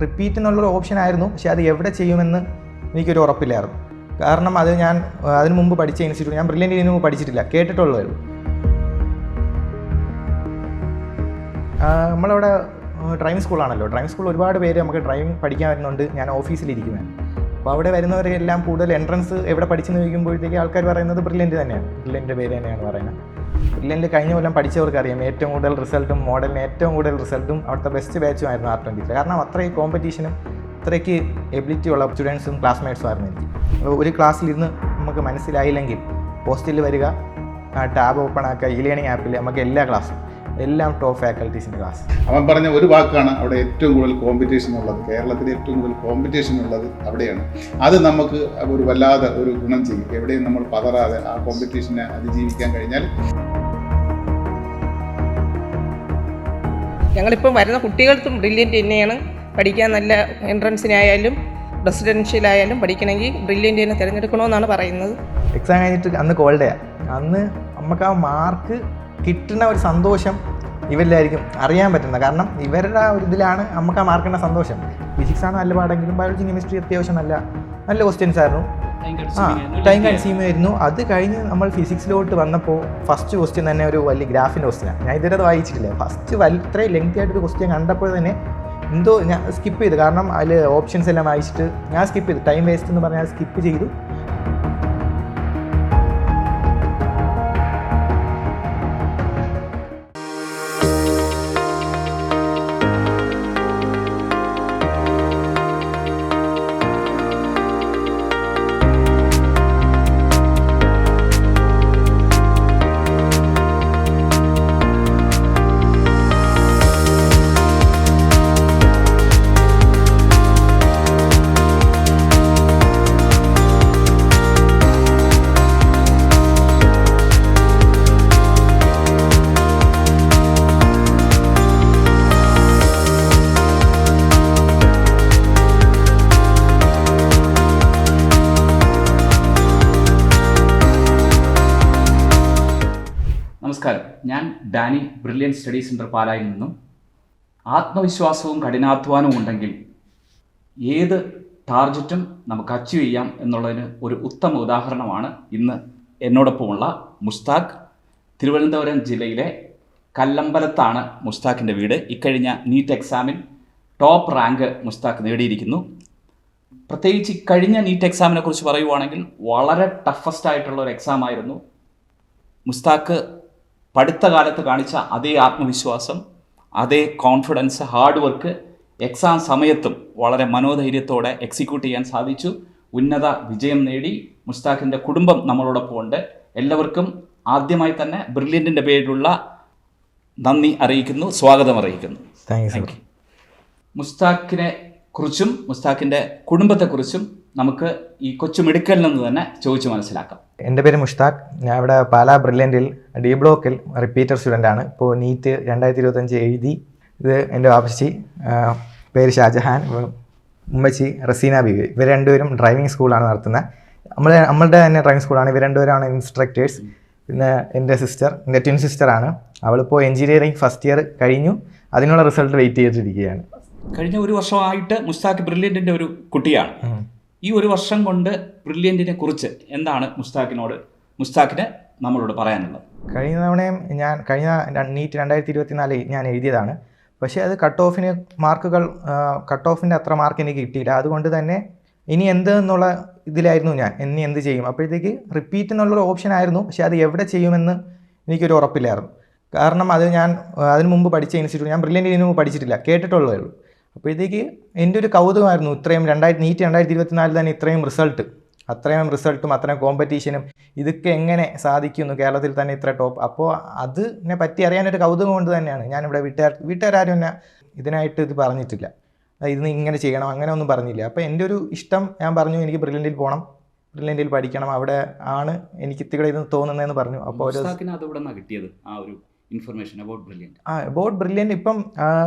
Repeat എന്നുള്ളൊരു option ആയിരുന്നു. പക്ഷേ അത് എവിടെ ചെയ്യുമെന്ന് എനിക്കൊരു ഉറപ്പില്ലായിരുന്നു. കാരണം അത് ഞാൻ അതിന് മുമ്പ് പഠിച്ച ഇൻസ്റ്റിറ്റ്യൂട്ട് ഞാൻ ബ്രില്യന്റ് മുമ്പ് പഠിച്ചിട്ടില്ല. കേട്ടിട്ടുള്ളൂ നമ്മളവിടെ ഡ്രൈവിംഗ് സ്കൂളാണല്ലോ. ഡ്രൈവിംഗ് സ്കൂൾ ഒരുപാട് പേര് നമുക്ക് ഡ്രൈവിംഗ് പഠിക്കാൻ വരുന്നുണ്ട്. ഞാൻ ഓഫീസിലിരിക്കുന്നത് അപ്പോൾ അവിടെ വരുന്നവരെല്ലാം കൂടുതൽ എൻട്രൻസ് എവിടെ പഠിച്ചെന്ന് ചോദിക്കുമ്പോഴത്തേക്ക് ആൾക്കാർ പറയുന്നത് ബ്രില്യന്റ് തന്നെയാണ്. ബ്രില്യന്റെ പേര് തന്നെയാണ് പറയുന്നത്. ബ്രില്യന്റ് കഴിഞ്ഞ കൊല്ലം പഠിച്ചവർക്ക് അറിയാം ഏറ്റവും കൂടുതൽ റിസൾട്ടും മോഡലിന് ഏറ്റവും കൂടുതൽ റിസൾട്ടും അവിടുത്തെ ബെസ്റ്റ് ബാച്ചും ആയിരുന്നു ആർ ട്വന്റി കാരണം അത്രയും കോമ്പറ്റീഷനും അത്രയ്ക്ക് എബിലിറ്റി ഉള്ള സ്റ്റുഡൻസും ക്ലാസ്മേറ്റ്സും ആയിരുന്നു എനിക്ക്. ഒരു ക്ലാസ്സിലിരുന്ന് നമുക്ക് മനസ്സിലായില്ലെങ്കിൽ ഹോസ്റ്റലിൽ വരിക ടാബ് ഓപ്പൺ ആക്കുക ഇ ലേണിംഗ് ആപ്പിൽ നമുക്ക് എല്ലാ ക്ലാസ്സും എല്ലാം ടോപ്പ് ഫാക്കൽറ്റീസിന്റെ ക്ലാസ് അവൻ പറഞ്ഞ ഒരു വാക്കാണ് അവിടെ ഏറ്റവും കൂടുതൽ കോമ്പറ്റീഷൻ ഉള്ളത്. കേരളത്തിൽ ഏറ്റവും കൂടുതൽ കോമ്പറ്റീഷൻ ഉള്ളത് അവിടെയാണ്. അത് നമുക്ക് ഒരു വല്ലാതെ ഒരു ഗുണം ചെയ്യും. എവിടെയും നമ്മൾ പതറാതെ ആ കോമ്പറ്റീഷനെ അതിജീവിക്കാൻ കഴിഞ്ഞാൽ. ഞങ്ങളിപ്പം വരുന്ന കുട്ടികൾക്കും ബ്രില്യന്റ് തന്നെയാണ്. പഠിക്കാൻ നല്ല എൻട്രൻസിനായാലും റെസിഡൻഷ്യലായാലും പഠിക്കണമെങ്കിൽ ബ്രില്യന്റ് തന്നെ തിരഞ്ഞെടുക്കണമെന്നാണ് പറയുന്നത്. എക്സാം കഴിഞ്ഞിട്ട് അന്ന് കോൾഡേ അന്ന് നമുക്ക് ആ മാർക്ക് കിട്ടുന്ന ഒരു സന്തോഷം ഇവരിലായിരിക്കും അറിയാൻ പറ്റുന്നത്. കാരണം ഇവരുടെ ആ ഒരു ഇതിലാണ് നമുക്ക് ആ മാർക്കിന്റെ സന്തോഷം. ഫിസിക്സ് ആണ് നല്ല പാടെങ്കിലും ബയോളജി കെമിസ്ട്രി അത്യാവശ്യം നല്ല നല്ല ക്വസ്റ്റ്യൻസ് ആയിരുന്നു. ആ ടൈം കൺസ്യൂം ആയിരുന്നു. അത് കഴിഞ്ഞ് നമ്മൾ ഫിസിക്സിലോട്ട് വന്നപ്പോൾ ഫസ്റ്റ് ക്വസ്റ്റ്യൻ തന്നെ ഒരു വലിയ ഗ്രാഫിന്റെ ക്വസ്റ്റ്യനാണ് ഞാൻ ഇതുവരെ അത് വായിച്ചിട്ടില്ല. ഫസ്റ്റ് ഇത്രയും ലെങ്തി ആയിട്ടൊരു ക്വസ്റ്റ്യൻ കണ്ടപ്പോൾ തന്നെ എന്തോ ഞാൻ സ്കിപ്പ് ചെയ്തു. കാരണം അതിൽ ഓപ്ഷൻസ് എല്ലാം വായിച്ചിട്ട് ഞാൻ സ്കിപ്പ് ചെയ്തു. ടൈം വേസ്റ്റ് എന്ന് പറഞ്ഞാൽ സ്കിപ്പ് ചെയ്തു. ബ്രില്യൻ സ്റ്റഡി സെന്റർ പാലായിൽ നിന്നും ആത്മവിശ്വാസവും കഠിനാധ്വാനവും ഉണ്ടെങ്കിൽ ഏത് ടാർജറ്റും നമുക്ക് അച്ചീവ് ചെയ്യാം എന്നുള്ളതിന് ഒരു ഉത്തമ ഉദാഹരണമാണ് ഇന്ന് എന്നോടൊപ്പമുള്ള മുസ്താഖ് തിരുവനന്തപുരം ജില്ലയിലെ കല്ലമ്പലത്താണ് മുസ്താഖിന്റെ വീട്. ഇക്കഴിഞ്ഞ നീറ്റ് എക്സാമിൽ ടോപ്പ് റാങ്ക് മുസ്താഖ് നേടിയിരിക്കുന്നു. പ്രത്യേകിച്ച് ഇക്കഴിഞ്ഞ നീറ്റ് എക്സാമിനെ കുറിച്ച് പറയുവാണെങ്കിൽ വളരെ ടഫസ്റ്റ് ആയിട്ടുള്ള ഒരു എക്സാം ആയിരുന്നു മുസ്താഖ് പഠിത്ത കാലത്ത് കാണിച്ച അതേ ആത്മവിശ്വാസം അതേ കോൺഫിഡൻസ് ഹാർഡ് വർക്ക് എക്സാം സമയത്തും വളരെ മനോധൈര്യത്തോടെ എക്സിക്യൂട്ട് ചെയ്യാൻ സാധിച്ചു. ഉന്നത വിജയം നേടി മുസ്താഖിന്റെ കുടുംബം നമ്മളോടൊപ്പം ഉണ്ട്. എല്ലാവർക്കും ആദ്യമായി തന്നെ ബ്രില്യന്റിന്റെ പേരിലുള്ള നന്ദി അറിയിക്കുന്നു സ്വാഗതം അറിയിക്കുന്നു. താങ്ക് യു മുസ്താഖിനെ കുറിച്ചും മുസ്താഖിന്റെ കുടുംബത്തെക്കുറിച്ചും നമുക്ക് ഈ കൊച്ചു മെഡിക്കലിൽ നിന്ന് തന്നെ ചോദിച്ചു മനസ്സിലാക്കാം. എന്റെ പേര് മുഷ്താഖ്. ഞാൻ ഇവിടെ പാലാ ബ്രില്യന്റിൽ ഡി ബ്ലോക്കിൽ റിപ്പീറ്റർ സ്റ്റുഡന്റ് ആണ്. ഇപ്പോൾ നീറ്റ് രണ്ടായിരത്തി ഇരുപത്തഞ്ച് എഴുതി. ഇത് എന്റെ വാപ്പച്ചി പേര് ഷാജഹാൻ ഉമ്മച്ചി റസീന ബീവി. ഇവർ രണ്ടുപേരും ഡ്രൈവിംഗ് സ്കൂളാണ് നടത്തുന്നത്. നമ്മൾ നമ്മളുടെ തന്നെ ഡ്രൈവിംഗ് സ്കൂളാണ്. ഇവർ രണ്ടുപേരാണ് ഇൻസ്ട്രക്ടേഴ്സ്. പിന്നെ എന്റെ സിസ്റ്റർ എന്റെ ട്വിൻ സിസ്റ്ററാണ് അവളിപ്പോൾ എഞ്ചിനീയറിംഗ് ഫസ്റ്റ് ഇയർ കഴിഞ്ഞു. അതിനുള്ള റിസൾട്ട് വെയിറ്റ് ചെയ്തിരിക്കുകയാണ് കഴിഞ്ഞ ഒരു വർഷമായിട്ട് മുസ്താഖ് ബ്രില്യന്റിന്റെ ഒരു കുട്ടിയാണ്. ഈ ഒരു വർഷം കൊണ്ട് ബ്രില്യന്റിനെ കുറിച്ച് എന്താണ് മുസ്താഖിനോട് മുസ്താഖിന് നമ്മളോട് പറയാനുള്ളത്? കഴിഞ്ഞ തവണയും ഞാൻ കഴിഞ്ഞ നീറ്റ് രണ്ടായിരത്തി ഇരുപത്തി നാല് ഞാൻ എഴുതിയതാണ്. പക്ഷേ അത് കട്ട് ഓഫിന് മാർക്കുകൾ കട്ട് ഓഫിന്റെ അത്ര മാർക്ക് എനിക്ക് കിട്ടിയില്ല. അതുകൊണ്ട് തന്നെ ഇനി എന്ത് എന്നുള്ള ഇതിലായിരുന്നു ഞാൻ. ഇനി എന്ത് ചെയ്യും? അപ്പോഴത്തേക്ക് റിപ്പീറ്റ് എന്നുള്ളൊരു ഓപ്ഷൻ ആയിരുന്നു. പക്ഷേ അത് എവിടെ ചെയ്യുമെന്ന് എനിക്കൊരു ഉറപ്പില്ലായിരുന്നു. കാരണം അത് ഞാൻ അതിന് മുമ്പ് പഠിച്ച ഇൻസ്റ്റിറ്റ്യൂട്ട് ഞാൻ ബ്രില്യന്റ് ഇതിനു മുമ്പ് പഠിച്ചിട്ടില്ല. കേട്ടിട്ടുള്ളതേ ഉള്ളൂ. അപ്പോഴത്തേക്ക് എന്റെ ഒരു കൗതുകമായിരുന്നു ഇത്രയും രണ്ടായിരത്തി നീറ്റ് രണ്ടായിരത്തി ഇരുപത്തിനാലിൽ തന്നെ ഇത്രയും റിസൾട്ട് അത്രയും റിസൾട്ടും അത്രയും കോമ്പറ്റീഷനും ഇതൊക്കെ എങ്ങനെ സാധിക്കുന്നു? കേരളത്തിൽ തന്നെ ഇത്ര ടോപ്പ് അപ്പോൾ അതിനെ പറ്റി അറിയാനൊരു കൗതുകം കൊണ്ട് തന്നെയാണ് ഞാനിവിടെ വീട്ടുകാർ വീട്ടുകാരും എന്നെ ഇതിനായിട്ട് ഇത് പറഞ്ഞിട്ടില്ല. ഇത് ഇങ്ങനെ ചെയ്യണം അങ്ങനെ ഒന്നും പറഞ്ഞില്ല. അപ്പോൾ എന്റെ ഒരു ഇഷ്ടം ഞാൻ പറഞ്ഞു എനിക്ക് ബ്രില്യന്റിൽ പോകണം ബ്രില്യന്റിൽ പഠിക്കണം അവിടെ ആണ് എനിക്ക് ഇത്തിരി ഇത് തോന്നുന്നതെന്ന് പറഞ്ഞു. അപ്പോൾ ഒരു ഇൻഫർമേഷൻ അബൌട്ട് ബ്രില്യന്റ് ആ അബൌട്ട് ബ്രില്യന്റ് ഇപ്പം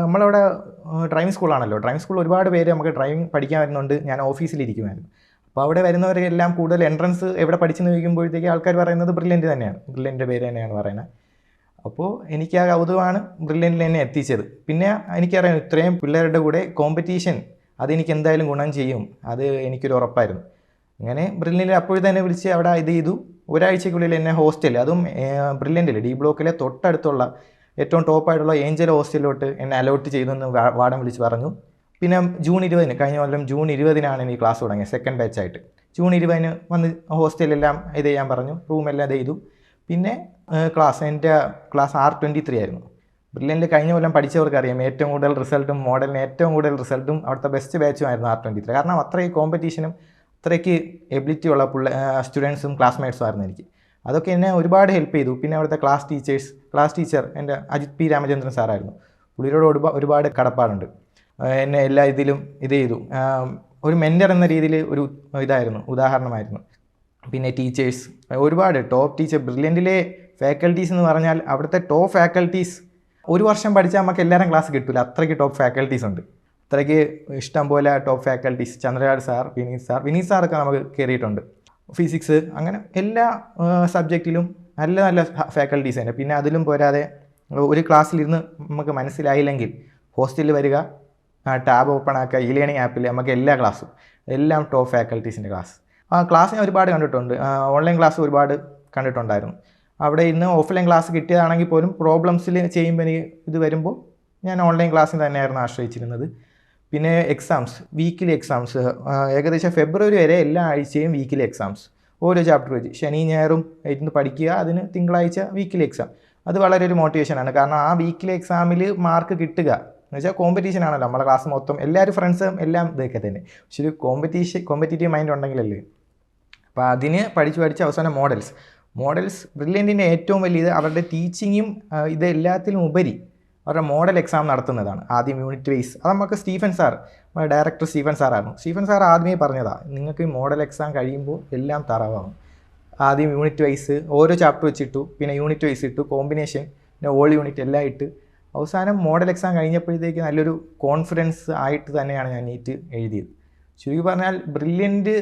നമ്മളവിടെ ഡ്രൈവിംഗ് സ്കൂളാണല്ലോ ഡ്രൈവിംഗ് സ്കൂളിൽ ഒരുപാട് പേര് നമുക്ക് ഡ്രൈവിംഗ് പഠിക്കാൻ വരുന്നുണ്ട്. ഞാൻ ഓഫീസിലിരിക്കുമായിരുന്നു അപ്പോൾ അവിടെ വരുന്നവരെല്ലാം കൂടുതൽ എൻട്രൻസ് എവിടെ പഠിച്ചെന്ന് ചോദിക്കുമ്പോഴത്തേക്ക് ആൾക്കാർ പറയുന്നത് ബ്രില്യന്റ് തന്നെയാണ്. ബ്രില്യന്റെ പേര് തന്നെയാണ് പറയുന്നത്. അപ്പോൾ എനിക്ക് ആ കൗതുകമാണ് ബ്രില്യന്റിൽ എന്നെ എത്തിച്ചത്. പിന്നെ എനിക്കറിയാം ഇത്രയും പിള്ളേരുടെ കൂടെ കോമ്പറ്റീഷൻ അതെനിക്ക് എന്തായാലും ഗുണം ചെയ്യും. അത് എനിക്കൊരു ഉറപ്പായിരുന്നു. അങ്ങനെ ബ്രില്യന്റിൽ അപ്പോൾ തന്നെ വിളിച്ച് അവിടെ ഇത് ചെയ്തു. ഒരാഴ്ചക്കുള്ളിൽ എന്നെ ഹോസ്റ്റലിൽ അതും ബ്രില്യന്റിൽ ഡി ബ്ലോക്കിലെ തൊട്ടടുത്തുള്ള ഏറ്റവും ടോപ്പായിട്ടുള്ള ഏഞ്ചൽ ഹോസ്റ്റലിലോട്ട് എന്നെ അലോട്ട് ചെയ്തെന്ന് വാടം വിളിച്ച് പറഞ്ഞു. പിന്നെ ജൂൺ ഇരുപതിന് കഴിഞ്ഞ കൊല്ലം ജൂൺ ഇരുപതിനാണ് എനിക്ക് ക്ലാസ് തുടങ്ങിയത് സെക്കൻഡ് ബാച്ചായിട്ട് ജൂൺ ഇരുപതിന് വന്ന് ഹോസ്റ്റലെല്ലാം ഇത് ചെയ്യാൻ പറഞ്ഞു റൂമെല്ലാം ഇത് ചെയ്തു. പിന്നെ ക്ലാസ് എന്റെ ക്ലാസ് ആർ ട്വന്റി ത്രീ ആയിരുന്നു. ബ്രില്യന്റിൽ കഴിഞ്ഞ കൊല്ലം പഠിച്ചവർക്കറിയാം ഏറ്റവും കൂടുതൽ റിസൾട്ടും മോഡലിന് ഏറ്റവും കൂടുതൽ റിസൾട്ടും അവിടുത്തെ ബെസ്റ്റ് ബാച്ചും ആയിരുന്നു ആർ ട്വന്റി ത്രീ. കാരണം അത്രയും കോമ്പറ്റീഷനും അത്രയ്ക്ക് എബിലിറ്റി ഉള്ള പിള്ള സ്റ്റുഡൻസും ക്ലാസ്മേറ്റ്സും ആയിരുന്നു എനിക്ക്. അതൊക്കെ എന്നെ ഒരുപാട് ഹെൽപ്പ് ചെയ്തു. പിന്നെ അവിടുത്തെ ക്ലാസ് ടീച്ചേഴ്സ് ക്ലാസ് ടീച്ചർ എന്റെ അജിത് പി രാമചന്ദ്രൻ സാറായിരുന്നു പുള്ളിയോട് ഒരുപാട് ഒരുപാട് കടപ്പാടുണ്ട്. എന്നെ എല്ലാ ഇതിലും ഇത് ചെയ്തു. ഒരു മെന്റർ എന്ന രീതിയിൽ ഒരു ഇതായിരുന്നു ഉദാഹരണമായിരുന്നു. പിന്നെ ടീച്ചേഴ്സ് ഒരുപാട് ടോപ്പ് ടീച്ചർ ബ്രില്യന്റിലെ ഫാക്കൽറ്റീസ് എന്ന് പറഞ്ഞാൽ അവിടുത്തെ ടോപ്പ് ഫാക്കൽറ്റീസ് ഒരു വർഷം പഠിച്ചാൽ നമുക്ക് എല്ലാവരും ക്ലാസ് കിട്ടില്ല അത്രയ്ക്ക് ടോപ്പ് ഫാക്കൽറ്റീസ് ഉണ്ട്. അത്രയ്ക്ക് ഇഷ്ടം പോലെ top faculties Chandraraj sir Vineeth sir Vineeth സാറൊക്കെ നമുക്ക് കയറിയിട്ടുണ്ട് ഫിസിക്സ് അങ്ങനെ എല്ലാ സബ്ജക്റ്റിലും നല്ല നല്ല ഫാക്കൽറ്റീസ് ഉണ്ട്. പിന്നെ അതിലും പോരാതെ ഒരു ക്ലാസ്സിലിരുന്ന് നമുക്ക് മനസ്സിലായില്ലെങ്കിൽ ഹോസ്റ്റലിൽ വരിക ടാബ് ഓപ്പൺ ആക്കുക ഇ ലേണിംഗ് ആപ്പിൽ നമുക്ക് എല്ലാ ക്ലാസ്സും എല്ലാം ടോപ്പ് ഫാക്കൽറ്റീസിന്റെ ക്ലാസ് ആ ക്ലാസ് ഞാൻ ഒരുപാട് കണ്ടിട്ടുണ്ട്. ഓൺലൈൻ ക്ലാസ് ഒരുപാട് കണ്ടിട്ടുണ്ടായിരുന്നു. അവിടെ ഇന്ന് ഓഫ്ലൈൻ ക്ലാസ് കിട്ടിയതാണെങ്കിൽ പോലും പ്രോബ്ലംസിൽ ചെയ്യുമ്പോൾ എനിക്ക് ഇത് വരുമ്പോൾ ഞാൻ ഓൺലൈൻ ക്ലാസ്സിൽ തന്നെയായിരുന്നു ആശ്രയിച്ചിരുന്നത്. പിന്നെ എക്സാംസ് വീക്കിലി എക്സാംസ് ഏകദേശം ഫെബ്രുവരി വരെ എല്ലാ ആഴ്ചയും വീക്കിലി എക്സാംസ് ഓരോ ചാപ്റ്റർ വെച്ച്. ശനി ഞായറും ഇരുന്ന് പഠിക്കുക അതിന് തിങ്കളാഴ്ച വീക്കിലി എക്സാം അത് വളരെ ഒരു മോട്ടിവേഷനാണ് കാരണം ആ വീക്കിലി എക്സാമിൽ മാർക്ക് കിട്ടുക. എന്ന് വെച്ചാൽ കോമ്പറ്റീഷൻ ആണല്ലോ. നമ്മളെ ക്ലാസ് മൊത്തം എല്ലാവരും ഫ്രണ്ട്സും എല്ലാം ഇതൊക്കെ തന്നെ. പക്ഷെ ഒരു കോമ്പറ്റീഷൻ കോമ്പറ്റീറ്റീവ് മൈൻഡ് ഉണ്ടെങ്കിലല്ലേ? അപ്പോൾ അതിന് പഠിച്ച് പഠിച്ച് അവസാനം മോഡൽസ് മോഡൽസ് ബ്രില്യന്റിന്റെ ഏറ്റവും വലിയത് അവരുടെ ടീച്ചിങ്ങും ഇത് ഉപരി അവരുടെ മോഡൽ എക്സാം നടത്തുന്നതാണ്. ആദ്യം യൂണിറ്റ് വൈസ് അത് നമുക്ക് സ്റ്റീഫൻ സാർ നമ്മുടെ ഡയറക്ടർ സ്റ്റീഫൻ സാറായിരുന്നു സ്റ്റീഫൻ സാർ ആദ്യമേ പറഞ്ഞതാണ് നിങ്ങൾക്ക് മോഡൽ എക്സാം കഴിയുമ്പോൾ എല്ലാം തറവാകും. ആദ്യം യൂണിറ്റ് വൈസ് ഓരോ ചാപ്റ്റർ വെച്ചിട്ടു പിന്നെ യൂണിറ്റ് വൈസ് ഇട്ടു കോമ്പിനേഷൻ പിന്നെ ഓൾ യൂണിറ്റ് എല്ലാം ഇട്ട്. അവസാനം മോഡൽ എക്സാം കഴിഞ്ഞപ്പോഴത്തേക്ക് നല്ലൊരു കോൺഫിഡൻസ് ആയിട്ട് തന്നെയാണ് ഞാൻ നീറ്റ് എഴുതിയത്. ചുരുക്കി പറഞ്ഞാൽ ബ്രില്യന്റ്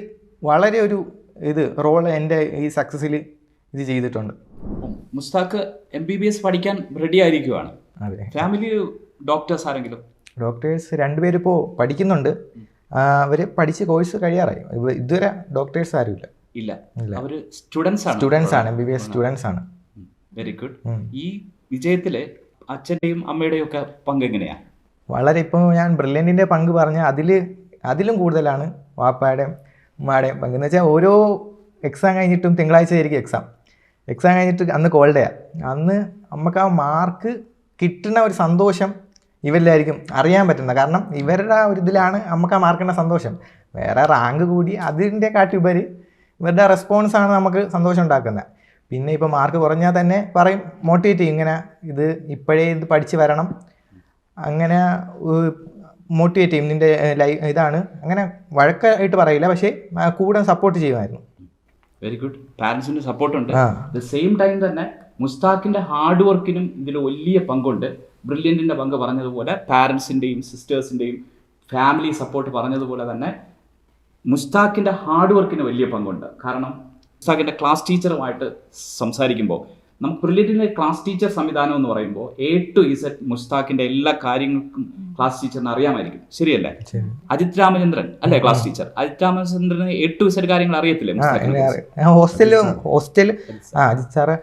വളരെ ഒരു ഇത് റോൾ എന്റെ ഈ സക്സസ്സിൽ ഇത് ചെയ്തിട്ടുണ്ട്. Mushtaq M B B S പഠിക്കാൻ റെഡി ആയിരിക്കുവാണ്. ഫാമിലി ഡോക്ടേഴ്സ് ആരെങ്കിലും? ഡോക്ടേഴ്സ് രണ്ടുപേരിപ്പോൾ പഠിക്കുന്നുണ്ട്. അവർ പഠിച്ച് കോഴ്സ് കഴിയാറായി. ഇതുവരെ ഡോക്ടേഴ്സ് ആരുമില്ല. ഇല്ല. അവർ സ്റ്റുഡൻസ് ആണ്. സ്റ്റുഡൻസ് ആണ് M B B S students ആണ് വെരി ഗുഡ് ഈ വിജയത്തിലെ അച്ഛന്റെയും അമ്മയുടെയും ഒക്കെ പങ്ക് എങ്ങനെയാ? വളരെ ഇപ്പോൾ ഞാൻ ബ്രില്യന്റിന്റെ പങ്ക് പറഞ്ഞാൽ അതിൽ അതിലും കൂടുതലാണ് വാപ്പയുടെയും ഉമ്മയുടെയും പങ്ക്. എന്ന് വെച്ചാൽ ഓരോ എക്സാം കഴിഞ്ഞിട്ടും തിങ്കളാഴ്ച ആയിരിക്കും എക്സാം എക്സാം കഴിഞ്ഞിട്ട് അന്ന് കോൾഡേയാണ് അന്ന് നമുക്ക് ആ മാർക്ക് കിട്ടുന്ന ഒരു സന്തോഷം ഇവരിലായിരിക്കും അറിയാൻ പറ്റുന്നത്. കാരണം ഇവരുടെ ആ ഒരു ഇതിലാണ് നമുക്ക് ആ മാർക്കിന്റെ സന്തോഷം. വേറെ റാങ്ക് കൂടി അതിന്റെ കാട്ടിയുപരി ഇവരുടെ റെസ്പോൺസാണ് നമുക്ക് സന്തോഷം ഉണ്ടാക്കുന്നത്. പിന്നെ ഇപ്പോൾ മാർക്ക് കുറഞ്ഞാൽ തന്നെ പറയും മോട്ടിവേറ്റ് ചെയ്യും ഇങ്ങനെ ഇത് ഇപ്പോഴേ ഇത് പഠിച്ച് വരണം. അങ്ങനെ മോട്ടിവേറ്റ് ചെയ്യും നിന്റെ ലൈ ഇതാണ്. അങ്ങനെ വഴക്കായിട്ട് പറയില്ല പക്ഷേ കൂടെ സപ്പോർട്ട് ചെയ്യുമായിരുന്നു. വെരി ഗുഡ് പാരൻസിന്റെ സപ്പോർട്ട് ഉണ്ട്. ദ സെയിം ടൈം തന്നെ മുസ്താഖിന്റെ ഹാർഡ് വർക്കിനും ഇതിൽ വലിയ പങ്കുണ്ട്. ബ്രില്യന്റിന്റെ പങ്ക് പറഞ്ഞതുപോലെ പാരൻസിന്റെയും സിസ്റ്റേഴ്സിന്റെയും ഫാമിലി സപ്പോർട്ട് പറഞ്ഞതുപോലെ തന്നെ മുസ്താഖിന്റെ ഹാർഡ് വർക്കിന് വലിയ പങ്കുണ്ട്. കാരണം മുസ്താഖിന്റെ ക്ലാസ് ടീച്ചറുമായിട്ട് സംസാരിക്കുമ്പോൾ നമുക്ക് ബ്രില്യന്റിന്റെ ക്ലാസ് ടീച്ചർ സംവിധാനം എന്ന് പറയുമ്പോൾ എ ടു ഇസഡ് മുസ്താഖിന്റെ എല്ലാ കാര്യങ്ങൾക്കും ക്ലാസ് ടീച്ചറിന് അറിയാമായിരിക്കും. ശരിയല്ലേ? ശരി. അജിത് രാമചന്ദ്രൻ അല്ലേ ക്ലാസ് ടീച്ചർ അജിത് രാമചന്ദ്രന് എ ടു ഇസഡ് കാര്യങ്ങൾ അറിയത്തില്ലേ ഹോസ്റ്റലിൽ ഹോസ്റ്റൽ അജിത് സാറ്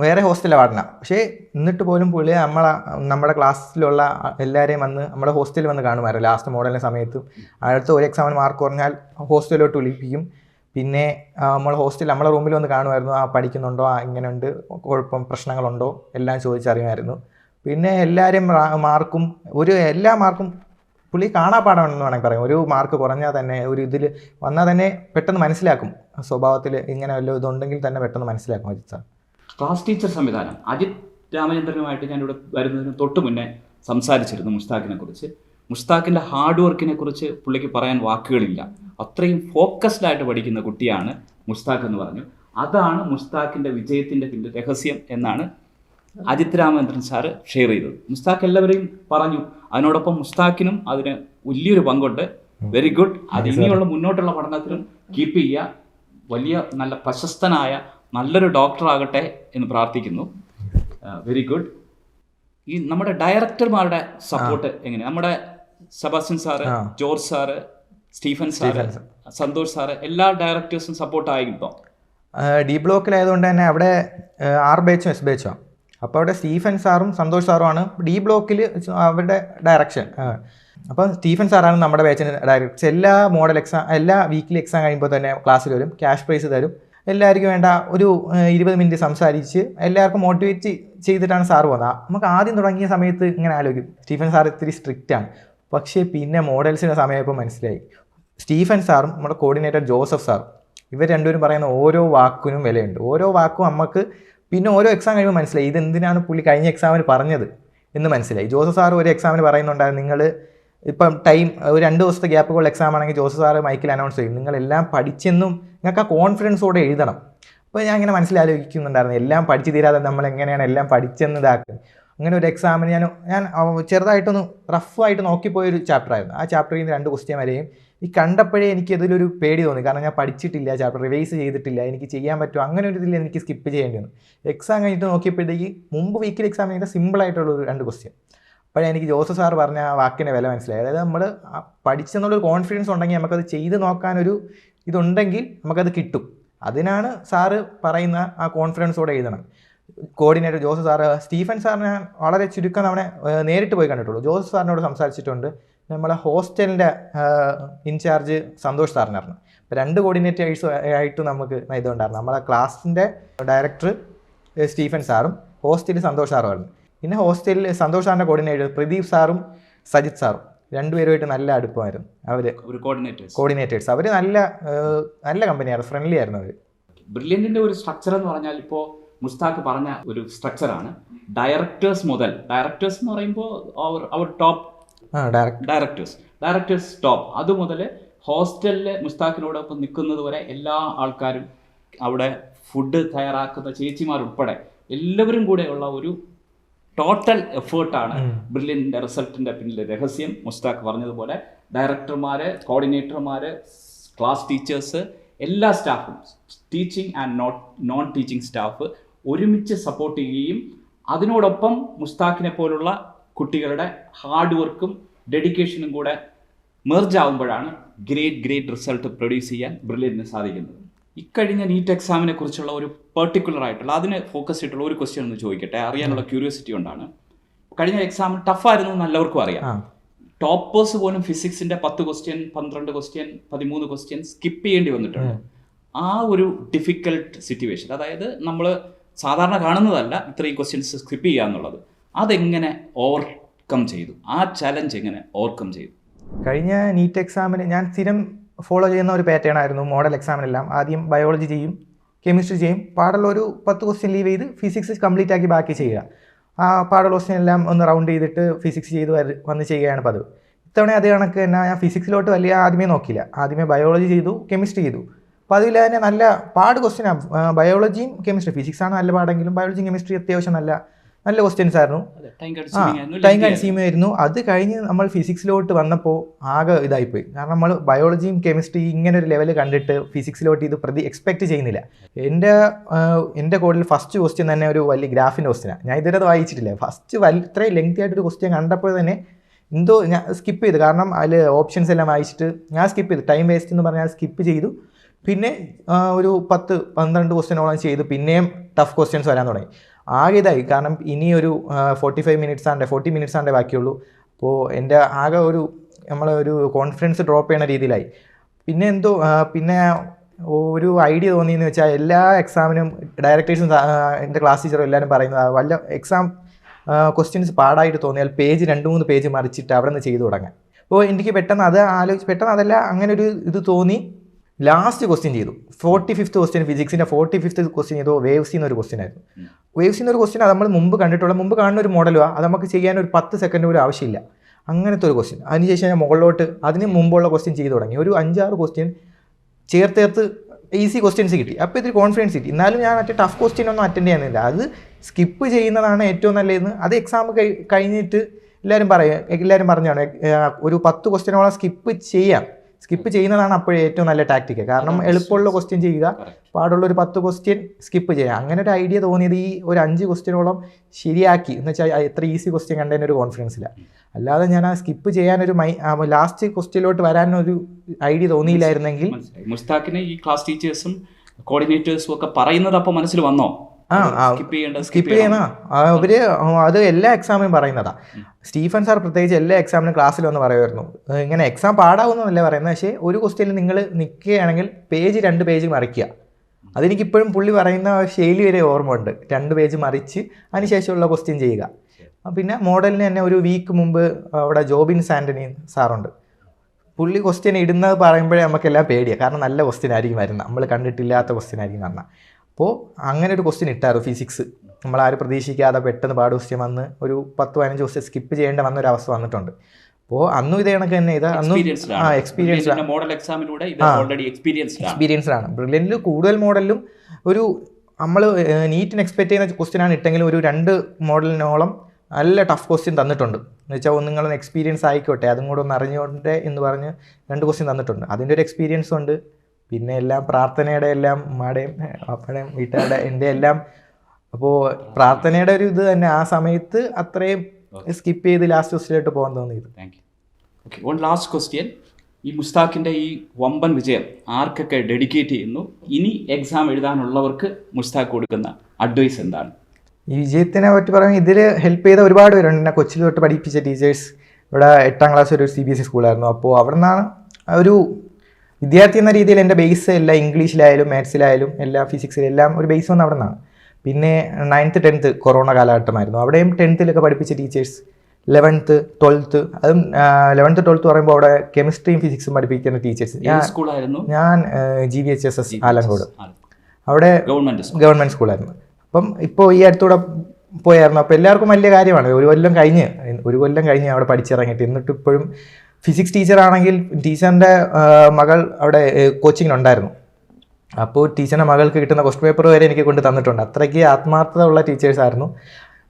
വേറെ ഹോസ്റ്റലിലാണ് പാടണം. പക്ഷേ എന്നിട്ട് പോലും പുള്ളി നമ്മളെ നമ്മുടെ ക്ലാസ്സിലുള്ള എല്ലാവരെയും വന്ന് നമ്മുടെ ഹോസ്റ്റലിൽ വന്ന് കാണുമായിരുന്നു. ലാസ്റ്റ് മോഡലിന്റെ സമയത്തും. അടുത്ത ഒരു എക്സാമിന് മാർക്ക് കുറഞ്ഞാൽ ഹോസ്റ്റലിലോട്ട് വിളിപ്പിക്കും. പിന്നെ നമ്മൾ ഹോസ്റ്റലിൽ നമ്മളെ റൂമിൽ വന്ന് കാണുമായിരുന്നു. ആ പഠിക്കുന്നുണ്ടോ? ആ ഇങ്ങനെയുണ്ട് കുഴപ്പം പ്രശ്നങ്ങളുണ്ടോ? എല്ലാം ചോദിച്ചറിയുമായിരുന്നു. പിന്നെ എല്ലാവരും മാർക്കും ഒരു എല്ലാ മാർക്കും പുള്ളി കാണാപ്പാടാണെന്ന് വേണമെങ്കിൽ പറയാം. ഒരു മാർക്ക് കുറഞ്ഞാൽ തന്നെ ഒരു ഇതിൽ വന്നാൽ തന്നെ പെട്ടെന്ന് മനസ്സിലാക്കും. സ്വഭാവത്തിൽ ഇങ്ങനെ വല്ല ഇതുണ്ടെങ്കിൽ തന്നെ പെട്ടെന്ന് മനസ്സിലാക്കും സാർ. ക്ലാസ് ടീച്ചർ സംവിധാനം. അജിത് രാമചന്ദ്രനുമായിട്ട് ഞാൻ ഇവിടെ വരുന്നതിന് തൊട്ട് മുന്നേ സംസാരിച്ചിരുന്നു മുഷ്താഖിനെ കുറിച്ച്. മുഷ്താഖിന്റെ ഹാർഡ് വർക്കിനെ കുറിച്ച് പുള്ളിക്ക് പറയാൻ വാക്കുകളില്ല. അത്രയും ഫോക്കസ്ഡ് ആയിട്ട് പഠിക്കുന്ന കുട്ടിയാണ് മുഷ്താഖ് എന്ന് പറഞ്ഞു. അതാണ് മുഷ്താഖിന്റെ വിജയത്തിന്റെ പിന്നെ രഹസ്യം എന്നാണ് അജിത് രാമചന്ദ്രൻ സാറ് ഷെയർ ചെയ്തത്. മുസ്താഖ് എല്ലാവരെയും പറഞ്ഞു. അതിനോടൊപ്പം മുസ്താഖിനും അതിന് വലിയൊരു പങ്കുണ്ട്. വെരി ഗുഡ് അത് ഇനിയുള്ള മുന്നോട്ടുള്ള പഠനത്തിലും കീപ്പ് ചെയ്യുക. വലിയ നല്ല പ്രശസ്തനായ നല്ലൊരു ഡോക്ടർ ആകട്ടെ എന്ന് പ്രാർത്ഥിക്കുന്നു. വെരി ഗുഡ് ഈ നമ്മുടെ ഡയറക്ടർമാരുടെ സപ്പോർട്ട് എങ്ങനെ നമ്മുടെ Sebastian sir. George sir Stephen sir Santhosh sir എല്ലാ ഡയറക്ടേഴ്സും സപ്പോർട്ടായിരുന്നു ഡി ബ്ലോക്കിലായതുകൊണ്ട് തന്നെ അവിടെ ആർ ബേച്ചോ ബാച്ചും എസ് ബേച്ചോ അപ്പോൾ അവിടെ സ്റ്റീഫൻ സാറും സന്തോഷ് സാറും ആണ് ഡി ബ്ലോക്കിൽ അവരുടെ ഡയറക്ഷൻ അപ്പം സ്റ്റീഫൻ സാറാണ് നമ്മുടെ ബാച്ചിന് ഡയറക്ടർ എല്ലാ മോഡൽ എക്സാം എല്ലാ വീക്കിലി എക്സാം കഴിയുമ്പോൾ തന്നെ ക്ലാസ്സിൽ വരും. ക്യാഷ് പ്രൈസ് തരും. എല്ലാവർക്കും വേണ്ട ഒരു ഇരുപത് മിനിറ്റ് സംസാരിച്ച് എല്ലാവർക്കും മോട്ടിവേറ്റ് ചെയ്തിട്ടാണ് സാർ പോകുന്നത് നമുക്ക് ആദ്യം തുടങ്ങിയ സമയത്ത് ഇങ്ങനെ ആലോചിക്കും. സ്റ്റീഫൻ സാർ ഇത്തിരി സ്ട്രിക്റ്റാണ് പക്ഷേ പിന്നെ മോഡൽസിന്റെ സമയമായപ്പോൾ മനസ്സിലായി. സ്റ്റീഫൻ സാറും നമ്മുടെ കോർഡിനേറ്റർ ജോസഫ് സാറും ഇവർ രണ്ടുപേരും പറയുന്ന ഓരോ വാക്കിനും വിലയുണ്ട്. ഓരോ വാക്കും നമുക്ക് പിന്നെ ഓരോ എക്സാം കഴിയുമ്പോൾ മനസ്സിലായി. ഇതെന്തിനാണ് പുള്ളി കഴിഞ്ഞ എക്സാമിന് പറഞ്ഞത് എന്ന് മനസ്സിലായി. ജോസഫ് സാർ ഒരു എക്സാമിന് പറയുന്നുണ്ടായിരുന്നു നിങ്ങൾ ഇപ്പം ടൈം ഒരു രണ്ട് ദിവസത്തെ ഗ്യാപ്പുള്ള എക്സാം ആണെങ്കിൽ ജോസഫ് സാറ് മൈക്കിൽ അനൗൺസ് ചെയ്യും. നിങ്ങളെല്ലാം പഠിച്ചെന്നും നിങ്ങൾക്ക് ആ കോൺഫിഡൻസോടെ എഴുതണം. അപ്പോൾ ഞാൻ ഇങ്ങനെ മനസ്സിലാലോചിക്കുന്നുണ്ടായിരുന്നു. എല്ലാം പഠിച്ചു തീരാതെ നമ്മൾ എങ്ങനെയാണ് എല്ലാം പഠിച്ചെന്ന് ഇതാക്കുന്നത് അങ്ങനെ ഒരു എക്സാമിന് ഞാൻ ഞാൻ ചെറുതായിട്ടൊന്ന് റഫായിട്ട് നോക്കിപ്പോയൊരു ചാപ്റ്റർ ആയിരുന്നു. ആ ചാപ്റ്ററിൽ നിന്ന് രണ്ട് ക്വസ്റ്റ്യൻ വരെയും ഈ കണ്ടപ്പോഴേ എനിക്ക് ഇതിലൊരു പേടി തോന്നി. കാരണം ഞാൻ പഠിച്ചിട്ടില്ല ചാപ്റ്റർ റിവൈസ് ചെയ്തിട്ടില്ല എനിക്ക് ചെയ്യാൻ പറ്റുമോ? അങ്ങനെ ഒരു ഇതിൽ എനിക്ക് സ്കിപ്പ് ചെയ്യേണ്ടി വന്നു. എക്സാം കഴിഞ്ഞിട്ട് നോക്കിയപ്പോഴത്തേക്ക് മുമ്പ് വീക്കിൽ എക്സാം കഴിഞ്ഞാൽ സിമ്പിളായിട്ടുള്ള ഒരു രണ്ട് ക്വസ്റ്റ്യൻ അപ്പോഴേ എനിക്ക് ജോസഫ് സാർ പറഞ്ഞ ആ വാക്കിന്റെ വില മനസ്സിലായി. അതായത് നമ്മൾ പഠിച്ചെന്നുള്ളൊരു കോൺഫിഡൻസ് ഉണ്ടെങ്കിൽ നമുക്കത് ചെയ്ത് നോക്കാനൊരു ഇതുണ്ടെങ്കിൽ നമുക്കത് കിട്ടും. അതിനാണ് സാറ് പറയുന്ന ആ കോൺഫിഡൻസോടെ എഴുതണം. കോർഡിനേറ്റർ ജോസഫ് സാറ് സ്റ്റീഫൻ സാറിനെ വളരെ ചുരുക്കം തവണ നേരിട്ട് പോയി കണ്ടിട്ടുള്ളൂ. ജോസഫ് സാറിനോട് സംസാരിച്ചിട്ടുണ്ട്. നമ്മളെ ഹോസ്റ്റലിന്റെ ഇൻചാർജ് സന്തോഷ് സാറിനായിരുന്നു അപ്പോൾ രണ്ട് കോർഡിനേറ്റേഴ്സ് ആയിട്ട് നമുക്ക് ഇതുണ്ടായിരുന്നു. നമ്മളെ ക്ലാസ്സിന്റെ ഡയറക്ടർ സ്റ്റീഫൻ സാറും ഹോസ്റ്റലിൽ സന്തോഷ് സാറുമായിരുന്നു പിന്നെ ഹോസ്റ്റലിൽ സന്തോഷ് സാറിന്റെ കോർഡിനേറ്റർ പ്രദീപ് സാറും സജിത് സാറും. രണ്ടുപേരുമായിട്ട് നല്ല അടുപ്പമായിരുന്നു. അവർ കോർഡിനേറ്റേഴ്സ് കോർഡിനേറ്റേഴ്സ് അവർ നല്ല നല്ല കമ്പനിയായിരുന്നു ഫ്രണ്ട്ലി ആയിരുന്നു അവർ ബ്രില്യന്റിന്റെ ഒരു സ്ട്രക്ചർ എന്ന് പറഞ്ഞാൽ ഇപ്പോൾ മുസ്താഖ് പറഞ്ഞ ഒരു സ്ട്രക്ചറാണ് ഡയറക്ടേഴ്സ് മുതൽ ഡയറക്ടേഴ്സ് എന്ന് പറയുമ്പോൾ അവർ അവർ ടോപ്പ് ഡയറക്ടേഴ്സ് ഡയറക്ടേഴ്സ് ടോപ്പ് അത് മുതൽ ഹോസ്റ്റലിൽ മുസ്താഖിനോടൊപ്പം നിൽക്കുന്നത് വരെ എല്ലാ ആൾക്കാരും അവിടെ ഫുഡ് തയ്യാറാക്കുന്ന ചേച്ചിമാരുൾപ്പെടെ എല്ലാവരും കൂടെയുള്ള ഒരു ടോട്ടൽ എഫേർട്ടാണ് ബ്രില്യന്റെ റിസൾട്ടിന്റെ പിന്നിലെ രഹസ്യം മുസ്താഖ് പറഞ്ഞതുപോലെ ഡയറക്ടർമാർ കോർഡിനേറ്റർമാർ ക്ലാസ് ടീച്ചേഴ്സ് എല്ലാ സ്റ്റാഫും teaching and not non teaching staff ഒരുമിച്ച് സപ്പോർട്ട് ചെയ്യുകയും അതിനോടൊപ്പം മുസ്താഖിനെ പോലുള്ള കുട്ടികളുടെ ഹാർഡ് വർക്കും ഡെഡിക്കേഷനും കൂടെ മെർജ് ആവുമ്പോഴാണ് ഗ്രേറ്റ് ഗ്രേറ്റ് റിസൾട്ട് പ്രൊഡ്യൂസ് ചെയ്യാൻ ബ്രില്യന്റിന് സാധിക്കുന്നത്. ഇക്കഴിഞ്ഞ നീറ്റ് എക്സാമിനെ കുറിച്ചുള്ള ഒരു പെർട്ടിക്കുലർ ആയിട്ടുള്ള അതിന് ഫോക്കസ് ചെയ്തിട്ടുള്ള ഒരു ക്വസ്റ്റ്യൻ ഒന്ന് ചോദിക്കട്ടെ. അറിയാനുള്ള ക്യൂരിയോസിറ്റി കൊണ്ടാണ്. കഴിഞ്ഞ എക്സാം ടഫായിരുന്നു എല്ലാവർക്കും അറിയാം. ടോപ്പേഴ്സ് പോലും ഫിസിക്സിന്റെ പത്ത് ക്വസ്റ്റ്യൻ പന്ത്രണ്ട് ക്വസ്റ്റ്യൻ പതിമൂന്ന് ക്വസ്റ്റ്യൻ സ്കിപ്പ് ചെയ്യേണ്ടി വന്നിട്ടുണ്ട്. ആ ഒരു ഡിഫിക്കൽട്ട് സിറ്റുവേഷൻ അതായത് നമ്മൾ സാധാരണ കാണുന്നതല്ല ഇത്രയും ക്വസ്റ്റ്യൻസ് സ്കിപ്പ് ചെയ്യുക എന്നുള്ളത്. അതെങ്ങനെ ഓവർകം ചെയ്തു? ആ ചലഞ്ച് എങ്ങനെ ഓവർകം ചെയ്തു? കഴിഞ്ഞ നീറ്റ് എക്സാമിന് ഞാൻ സ്ഥിരം ഫോളോ ചെയ്യുന്ന ഒരു പാറ്റേൺ ആയിരുന്നു മോഡൽ എക്സാമിനെല്ലാം ആദ്യം ബയോളജി ചെയ്യും കെമിസ്ട്രി ചെയ്യും. പാടുള്ള ഒരു പത്ത് ക്വസ്റ്റ്യൻ ലീവ് ചെയ്ത് ഫിസിക്സ് കംപ്ലീറ്റ് ആക്കി ബാക്കി ചെയ്യുക. ആ പാടുള്ള ക്വസ്റ്റ്യൻ എല്ലാം ഒന്ന് റൗണ്ട് ചെയ്തിട്ട് ഫിസിക്സ് ചെയ്ത് വന്ന് ചെയ്യുകയാണ് പതിവ്. ഇത്തവണ അതേ കണക്ക് തന്നെ ഞാൻ ഫിസിക്സിലോട്ട് വലിയ ആദ്യമേ നോക്കിയില്ല. ആദ്യമേ ബയോളജി ചെയ്തു കെമിസ്ട്രി ചെയ്തു. അപ്പോൾ അതിൽ തന്നെ നല്ല പാട് ക്വസ്റ്റ്യനാണ് ബയോളജിയും കെമിസ്ട്രി ഫിസിക്സാണ് നല്ല പാടെങ്കിലും ബയോളജിയും കെമിസ്ട്രി അത്യാവശ്യം നല്ല നല്ല ക്വസ്റ്റ്യൻസ് ആയിരുന്നു. ടൈം ആ കൺസ്യൂമിംഗ് ആയിരുന്നു ടൈം കൺസ്യൂമിംഗ് ആയിരുന്നു. ആയിരുന്നു. അത് കഴിഞ്ഞ് നമ്മൾ ഫിസിക്സിലോട്ട് വന്നപ്പോൾ ആകെ ഇതായിപ്പോയി. കാരണം നമ്മൾ ബയോളജിയും കെമിസ്ട്രിയും ഇങ്ങനെ ഒരു ലെവൽ കണ്ടിട്ട് ഫിസിക്സിലോട്ട് ഇത് പ്രതി എക്സ്പെക്ട് ചെയ്യുന്നില്ല. എന്റെ എന്റെ കോഡിൽ ഫസ്റ്റ് ക്വസ്റ്റ്യൻ തന്നെ ഒരു വലിയ ഗ്രാഫിന്റെ ക്വസ്റ്റ്യനാണ് ഞാൻ ഇതുവരെ അത് വായിച്ചിട്ടില്ല. ഫസ്റ്റ് വലിയ ഇത്രയും ലെങ്തി ആയിട്ടൊരു ക്വസ്റ്റ്യൻ കണ്ടപ്പോൾ തന്നെ എന്തോ ഞാൻ സ്കിപ്പ് ചെയ്തു. കാരണം അതിൽ ഓപ്ഷൻസ് എല്ലാം വായിച്ചിട്ട് ഞാൻ സ്കിപ്പ് ചെയ്തു. ടൈം വേസ്റ്റ് എന്ന് പറഞ്ഞാൽ സ്കിപ്പ് ചെയ്തു. പിന്നെ ഒരു പത്ത് പന്ത്രണ്ട് ക്വസ്റ്റ്യനോളം ചെയ്തു. പിന്നെയും ടഫ് ക്വസ്റ്റ്യൻസ് വരാൻ തുടങ്ങി. ആകെ ഇതായി കാരണം ഇനി ഒരു ഫോർട്ടി ഫൈവ് മിനിറ്റ്സ് ആണ്ടേ ഫോർട്ടി മിനിറ്റ്സ് ആണ്ടേ ബാക്കിയുള്ളൂ. അപ്പോൾ എന്റെ ആകെ ഒരു നമ്മളെ ഒരു കോൺഫിഡൻസ് ഡ്രോപ്പ് ചെയ്യുന്ന രീതിയിലായി. പിന്നെ എന്തോ പിന്നെ ഒരു ഐഡിയ തോന്നിയെന്ന് വെച്ചാൽ എല്ലാ എക്സാമിനും ഡയറക്ടേഴ്സും എന്റെ ക്ലാസ് ടീച്ചറും എല്ലാവരും പറയുന്നത് വല്ല എക്സാം ക്വസ്റ്റ്യൻസ് പാടായിട്ട് തോന്നിയാൽ പേജ് രണ്ട് മൂന്ന് പേജ് മറിച്ചിട്ട് അവിടെ നിന്ന് ചെയ്തു തുടങ്ങാൻ. അപ്പോൾ എനിക്ക് പെട്ടെന്ന് അത് ആലോചിച്ച് പെട്ടെന്ന് അതല്ല അങ്ങനെ ഒരു ഇത് തോന്നി. ലാസ്റ്റ് ക്വസ്റ്റ്യൻ ചെയ്തു. ഫോർട്ടി ഫിഫ്ത്ത് ക്വസ്റ്റ്യൻ ഫിസിക്സിന്റെ ഫോർട്ടി ഫിഫ്ത്ത് ക്വസ്റ്റ്യൻ ചെയ്തു വേവ്സിൽ ക്വസ്റ്റ്യൻ ആയിരുന്നു. വേവ്സിൽ എന്നൊരു ക്വസ്റ്റ്യൻ നമ്മൾ മുമ്പ് കണ്ടിട്ടുള്ള മുമ്പ് കാണുന്ന ഒരു മോഡലുമാണ് അത് നമുക്ക് ചെയ്യാൻ ഒരു പത്ത് സെക്കൻഡ് പോലും ആവശ്യമില്ല. അങ്ങനത്തെ ഒരു ക്വസ്റ്റ്യൻ അതിനുശേഷം ഞാൻ മുകളിലോട്ട് അതിന് മുമ്പുള്ള ക്വസ്റ്റ്യൻ ചെയ്തു തുടങ്ങി. ഒരു അഞ്ചാറ് ക്വസ്റ്റ്യൻ ചേർത്ത് ചേർത്ത് ഈസി ക്വസ്റ്റ്യൻസ് കിട്ടി. അപ്പോൾ ഇതിൽ കോൺഫിഡൻസ് കിട്ടി. എന്നാലും ഞാൻ മറ്റേ ടഫ് ക്വസ്റ്റ്യൻ ഒന്നും അറ്റൻഡ് ചെയ്യുന്നില്ല. അത് സ്കിപ്പ് ചെയ്യുന്നതാണ് ഏറ്റവും നല്ലതെന്ന്. അത് എക്സാം കഴിഞ്ഞിട്ട് എല്ലാവരും പറയും എല്ലാവരും പറഞ്ഞാണ് ഒരു പത്ത് ക്വസ്റ്റ്യനോളം സ്കിപ്പ് ചെയ്യാം. സ്കിപ്പ് ചെയ്യുന്നതാണ് അപ്പോഴും ഏറ്റവും നല്ല ടാക്ടിക്ക് കാരണം എളുപ്പമുള്ള ക്വസ്റ്റ്യൻ ചെയ്യുക. പാടുള്ള ഒരു പത്ത് ക്വസ്റ്റ്യൻ സ്കിപ്പ് ചെയ്യുക. അങ്ങനെ ഒരു ഐഡിയ തോന്നിയത് ഈ ഒരു അഞ്ച് ക്വസ്റ്റ്യനോളം ശരിയാക്കി. എന്ന് വെച്ചാൽ എത്ര ഈസി ക്വസ്റ്റ്യൻ കണ്ടതിന് ഒരു കോൺഫിഡൻസ് ഇല്ല. അല്ലാതെ ഞാൻ ആ സ്കിപ്പ് ചെയ്യാനൊരു മൈ ലാസ്റ്റ് ക്വസ്റ്റ്യനിലോട്ട് വരാനൊരു ഐഡിയ തോന്നിയില്ലായിരുന്നെങ്കിൽ മുസ്താഖിന് ഈ ക്ലാസ് ടീച്ചേഴ്സും കോർഡിനേറ്റേഴ്സും ഒക്കെ പറയുന്നത് അപ്പോൾ മനസ്സിൽ വന്നോ? ആ, സ്കിപ്പ് ചെയ്യണ. അവർ അത് എല്ലാ എക്സാമിനും പറയുന്നതാ. സ്റ്റീഫൻ സാർ പ്രത്യേകിച്ച് എല്ലാ എക്സാമിനും ക്ലാസ്സിൽ വന്ന് പറയുമായിരുന്നു. ഇങ്ങനെ എക്സാം പാടാവുന്നതല്ല പറയുന്നത്? പക്ഷേ ഒരു ക്വസ്റ്റ്യനിൽ നിങ്ങൾ നിൽക്കുകയാണെങ്കിൽ പേജ് രണ്ട് പേജ് മറിക്കുക. അതെനിക്കിപ്പോഴും പുള്ളി പറയുന്ന ശൈലി വരെ ഓർമ്മ ഉണ്ട് രണ്ട് പേജ് മറിച്ച് അതിനുശേഷമുള്ള ക്വസ്റ്റ്യൻ ചെയ്യുക. പിന്നെ മോഡലിന് തന്നെ ഒരു വീക്ക് മുമ്പ് അവിടെ ജോബിൻ സാന്റണി സാറുണ്ട്. പുള്ളി ക്വസ്റ്റ്യൻ ഇടുന്നത് പറയുമ്പോഴേ നമുക്കെല്ലാം പേടിയാണ് കാരണം നല്ല ക്വസ്റ്റ്യൻ ആയിരിക്കും വരുന്നത്. നമ്മൾ കണ്ടിട്ടില്ലാത്ത ക്വസ്റ്റ്യൻ ആയിരിക്കും പറഞ്ഞത് അപ്പോൾ അങ്ങനെ ഒരു ക്വസ്റ്റ്യൻ ഇട്ടായിരുന്നു ഫിസിക്സ് നമ്മൾ ആരും പ്രതീക്ഷിക്കാതെ പെട്ടെന്ന് പാട് ക്വസ്റ്റ്യൻ വന്ന് ഒരു പത്ത് പതിനഞ്ച് ക്വസ്റ്റ്യൻ സ്കിപ്പ് ചെയ്യേണ്ട വന്ന ഒരു അവസ്ഥ വന്നിട്ടുണ്ട്. അപ്പോൾ അന്നും ഇതേ കണക്ക് തന്നെ ഇത് അന്നും ആ എക്സ്പീരിയൻസ് മോഡൽ എക്സാമിലൂടെ ഓൾറെഡി എക്സ്പീരിയൻസ് ആണ്. എക്സ്പീരിയൻസ്ഡ് ആണ്. ബ്രില്യന്റിൽ കൂടുതൽ മോഡലും ഒരു നമ്മൾ നീറ്റിന് എക്സ്പെക്ട് ചെയ്യുന്ന ക്വസ്റ്റ്യൻ ആണ് ഇട്ടെങ്കിലും ഒരു രണ്ട് മോഡലിനോളം നല്ല ടഫ് ക്വസ്റ്റ്യൻ തന്നിട്ടുണ്ട്. എന്ന് വെച്ചാൽ ഒന്ന് നിങ്ങളൊന്ന് എക്സ്പീരിയൻസ് ആയിക്കോട്ടെ അതും കൂടെ ഒന്ന് അറിഞ്ഞോട്ടെ എന്ന് പറഞ്ഞ് രണ്ട് ക്വസ്റ്റ്യൻ തന്നിട്ടുണ്ട്. അതിന്റെ ഒരു എക്സ്പീരിയൻസ് ഉണ്ട്. പിന്നെ എല്ലാം പ്രാർത്ഥനയുടെ എല്ലാം ഉമ്മാടെയും അപ്പയുടെയും വീട്ടുകാരുടെ എന്റെ എല്ലാം. അപ്പോൾ പ്രാർത്ഥനയുടെ ഒരു ഇത് തന്നെ ആ സമയത്ത് അത്രയും സ്കിപ്പ് ചെയ്ത് ലാസ്റ്റ് ക്വസ്റ്റിലോട്ട് പോകാൻ തോന്നിയത്. Thank you okay one last question ഈ മുസ്താഖിന്റെ ഈ വമ്പൻ വിജയം ആർക്കൊക്കെ ഡെഡിക്കേറ്റ് ചെയ്യുന്നു? ഇനി എക്സാം എഴുതാനുള്ളവർക്ക് മുസ്താഖ് കൊടുക്കുന്ന അഡ്വൈസ് എന്താണ്? ഈ വിജയത്തിനെ പറ്റി പറയുമ്പോൾ ഇതിൽ ഹെൽപ്പ് ചെയ്ത ഒരുപാട് പേരുണ്ട്. എന്നെ കൊച്ചിൽ തൊട്ട് പഠിപ്പിച്ച ടീച്ചേഴ്സ് ഇവിടെ എട്ടാം ക്ലാസ് ഒരു സി ബി എസ് ഇ സ്കൂളായിരുന്നു അപ്പോൾ അവിടെ നിന്നാണ് ഒരു വിദ്യാർത്ഥി എന്ന രീതിയിൽ എന്റെ ബേസ് എല്ലാം ഇംഗ്ലീഷിലായാലും മാത്സിലായാലും എല്ലാ ഫിസിക്സിലും എല്ലാം ഒരു ബേസ് വന്ന് അവിടെ നിന്നാണ് പിന്നെ നയൻത്ത് ടെൻത്ത് കൊറോണ കാലഘട്ടമായിരുന്നു. അവിടെയും ടെൻത്തിലൊക്കെ പഠിപ്പിച്ച ടീച്ചേഴ്സ് ലെവൻത്ത് ട്വൽത്ത് അതും ലെവൻത്ത് ട്വൽത്ത് പറയുമ്പോൾ അവിടെ കെമിസ്ട്രിയും ഫിസിക്സും പഠിപ്പിക്കുന്ന ടീച്ചേഴ്സ് ഞാൻ G V H S S Alangode. അവിടെ ഗവൺമെന്റ് സ്കൂളായിരുന്നു അപ്പം ഇപ്പോൾ ഈ അടുത്തൂടെ പോയായിരുന്നു. അപ്പോൾ എല്ലാവർക്കും വലിയ കാര്യമാണ്. ഒരു കൊല്ലം കഴിഞ്ഞ് ഒരു കൊല്ലം കഴിഞ്ഞ് അവിടെ പഠിച്ചിറങ്ങിയിട്ട്. എന്നിട്ട് ഇപ്പോഴും ഫിസിക്സ് ടീച്ചർ ആണെങ്കിൽ ടീച്ചറിന്റെ മകൾ അവിടെ കോച്ചിങ്ങിനുണ്ടായിരുന്നു. അപ്പോൾ ടീച്ചറിന്റെ മകൾക്ക് കിട്ടുന്ന ക്വസ്റ്റ് പേപ്പർ വരെ എനിക്ക് കൊണ്ട് തന്നിട്ടുണ്ട്. അത്രയ്ക്ക് ആത്മാർത്ഥത ഉള്ള ടീച്ചേഴ്സായിരുന്നു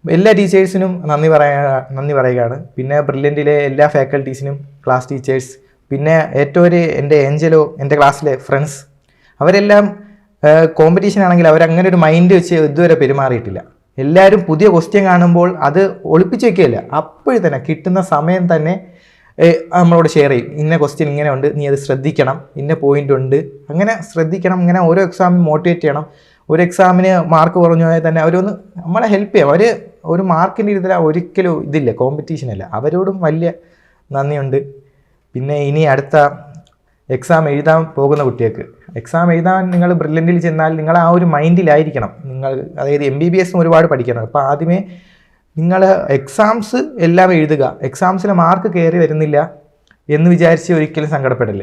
എല്ലാ ടീച്ചേഴ്സിനും നന്ദി പറയാ നന്ദി പറയുകയാണ്. പിന്നെ ബ്രില്യന്റിലെ എല്ലാ ഫാക്കൽറ്റീസിനും ക്ലാസ് ടീച്ചേഴ്സ് പിന്നെ ഏറ്റവും ഒരു എന്റെ ഏഞ്ചലോ എന്റെ ക്ലാസ്സിലെ ഫ്രണ്ട്സ് അവരെല്ലാം കോമ്പറ്റീഷൻ ആണെങ്കിൽ അവരങ്ങനെ ഒരു മൈൻഡ് വെച്ച് ഇതുവരെ പെരുമാറിയിട്ടില്ല. എല്ലാവരും പുതിയ ക്വസ്റ്റ്യൻ കാണുമ്പോൾ അത് ഒളിപ്പിച്ച് വയ്ക്കുകയില്ല അപ്പോഴും തന്നെ കിട്ടുന്ന സമയം തന്നെ നമ്മളോട് ഷെയർ ചെയ്യും. ഇന്ന ക്വസ്റ്റ്യൻ ഇങ്ങനെ ഉണ്ട് നീ അത് ശ്രദ്ധിക്കണം ഇന്ന പോയിന്റ് ഉണ്ട്. അങ്ങനെ ശ്രദ്ധിക്കണം ഇങ്ങനെ ഓരോ എക്സാമിന് മോട്ടിവേറ്റ് ചെയ്യണം. ഒരു എക്സാമിന് മാർക്ക് കുറഞ്ഞു പോയാൽ തന്നെ അവരൊന്ന് നമ്മളെ ഹെൽപ്പ് ചെയ്യാം. അവർ ഒരു മാർക്കിന്റെ ഇതിൽ ഒരിക്കലും ഇതില്ല കോമ്പറ്റീഷൻ അല്ല. അവരോടും വലിയ നന്ദിയുണ്ട്. പിന്നെ ഇനി അടുത്ത എക്സാം എഴുതാൻ പോകുന്ന കുട്ടികൾക്ക്. എക്സാം എഴുതാൻ നിങ്ങൾ ബ്രില്യന്റിൽ ചെന്നാൽ നിങ്ങൾ ആ ഒരു മൈൻഡിലായിരിക്കണം നിങ്ങൾ അതായത് എം ബി ബി ഒരുപാട് പഠിക്കണം. അപ്പോൾ ആദ്യമേ നിങ്ങൾ എക്സാംസ് എല്ലാം എഴുതുക. എക്സാംസിൽ മാർക്ക് കയറി വരുന്നില്ല എന്ന് വിചാരിച്ച് ഒരിക്കലും സങ്കടപ്പെടൽ.